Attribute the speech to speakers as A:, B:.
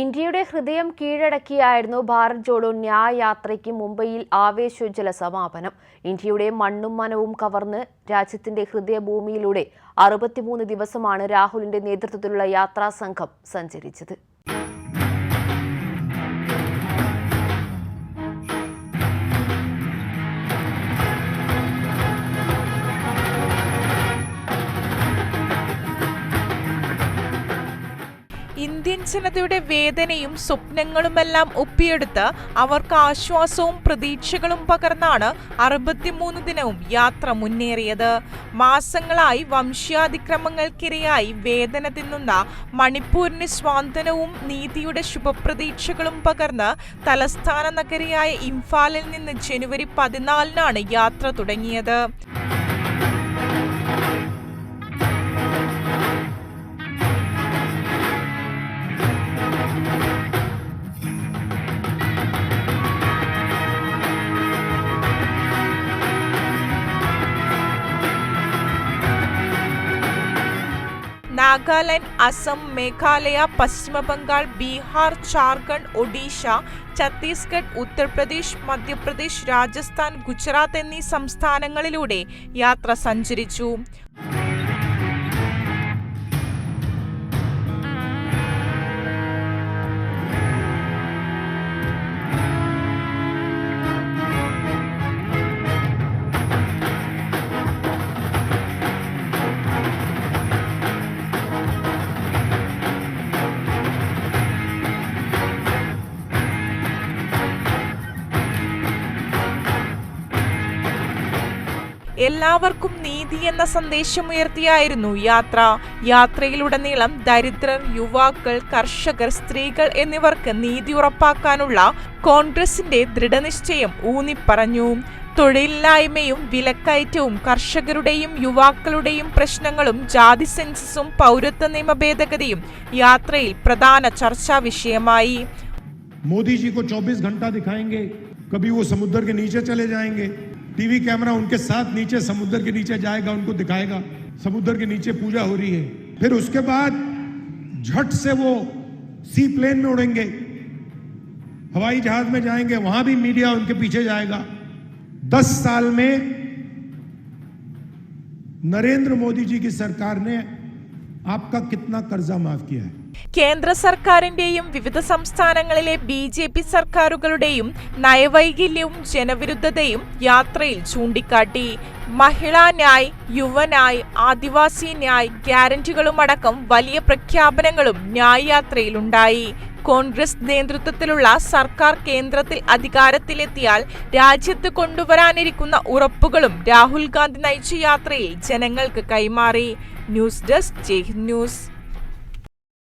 A: ഇന്ത്യയുടെ ഹൃദയം കീഴടക്കിയായിരുന്നു ഭാരത് ജോഡോ ന്യായ യാത്രയ്ക്ക് മുംബൈയിൽ ആവേശോജ്വല സമാപനം. ഇന്ത്യയുടെ മണ്ണും മനവും കവർന്ന് രാജ്യത്തിന്റെ ഹൃദയഭൂമിയിലൂടെ അറുപത്തിമൂന്ന് ദിവസമാണ് രാഹുലിന്റെ നേതൃത്വത്തിലുള്ള യാത്രാ സംഘം സഞ്ചരിച്ചത്.
B: ഇന്ത്യൻ ജനതയുടെ വേദനയും സ്വപ്നങ്ങളുമെല്ലാം ഒപ്പിയെടുത്ത് അവർക്ക് ആശ്വാസവും പ്രതീക്ഷകളും പകർന്നാണ് അറുപത്തിമൂന്ന് ദിനവും യാത്ര മുന്നേറിയത്. മാസങ്ങളായി വംശീയാതിക്രമങ്ങൾക്കിരയായി വേദന തിന്നുന്ന മണിപ്പൂരിന് സ്വാന്തനവും നീതിയുടെ ശുഭപ്രതീക്ഷകളും പകർന്ന് തലസ്ഥാന നഗരിയായ ഇംഫാലിൽ നിന്ന് ജനുവരി പതിനാലിനാണ് യാത്ര തുടങ്ങിയത്. നാഗാലാൻഡ് അസം മേഘാലയ പശ്ചിമ ബംഗാൾ ബീഹാർ ജാർഖണ്ഡ് ഒഡീഷ ഛത്തീസ്ഗഡ് ഉത്തർപ്രദേശ് മധ്യപ്രദേശ് രാജസ്ഥാൻ ഗുജറാത്ത് എന്നീ സംസ്ഥാനങ്ങളിലൂടെ യാത്ര സഞ്ചരിച്ചു. എല്ലാവർക്കും നീതി എന്ന സന്ദേശമുയർത്തിയായിരുന്നു യാത്ര യാത്രയിലുടനീളം ദരിദ്രർ യുവാക്കൾ കർഷകർ സ്ത്രീകൾ എന്നിവർക്ക് നീതി ഉറപ്പാക്കാനുള്ള കോൺഗ്രസിന്റെ ദൃഢനിശ്ചയം ഊന്നിപ്പറഞ്ഞു തൊഴിലില്ലായ്മയും വിലക്കയറ്റവും കർഷകരുടെയും യുവാക്കളുടെയും പ്രശ്നങ്ങളും ജാതി സെൻസസും പൗരത്വ നിയമ ഭേദഗതിയും യാത്രയിൽ പ്രധാന ചർച്ചാ വിഷയമായി
C: मोदी जी को 24 घंटा दिखाएंगे कभी वो समुद्र के नीचे चले जाएंगे टीवी कैमरा उनके साथ नीचे, समुद्र के नीचे जाएगा, उनको दिखाएगा। समुद्र के नीचे पूजा हो रही है। फिर उसके बाद झट से वो सी प्लेन में उड़ेंगे। हवाई जहाज़ में जाएँगे, वहाँ भी मीडिया उनके पीछे जाएगा। दस साल में नरेंद्र मोदी जी की सरकार ने आपका कितना कर्जा माफ़ किया है?
B: കേന്ദ്ര സർക്കാരിന്റെയും വിവിധ സംസ്ഥാനങ്ങളിലെ ബി ജെ പി സർക്കാരുകളുടെയും നയവൈകല്യവും ജനവിരുദ്ധതയും യാത്രയിൽ ചൂണ്ടിക്കാട്ടി. മഹിളാ ന്യായ് യുവനായ് ആദിവാസി ന്യായ് ഗ്യാരണ്ടികളുമടക്കം വലിയ പ്രഖ്യാപനങ്ങളും ന്യായ് യാത്രയിലുണ്ടായി കോൺഗ്രസ് നേതൃത്വത്തിലുള്ള സർക്കാർ കേന്ദ്രത്തിൽ അധികാരത്തിലെത്തിയാൽ രാജ്യത്ത് കൊണ്ടുവരാനിരിക്കുന്ന ഉറപ്പുകളും രാഹുൽ ഗാന്ധി നയിച്ച യാത്രയിൽ ജനങ്ങൾക്ക് കൈമാറി. News desk Jaihind news.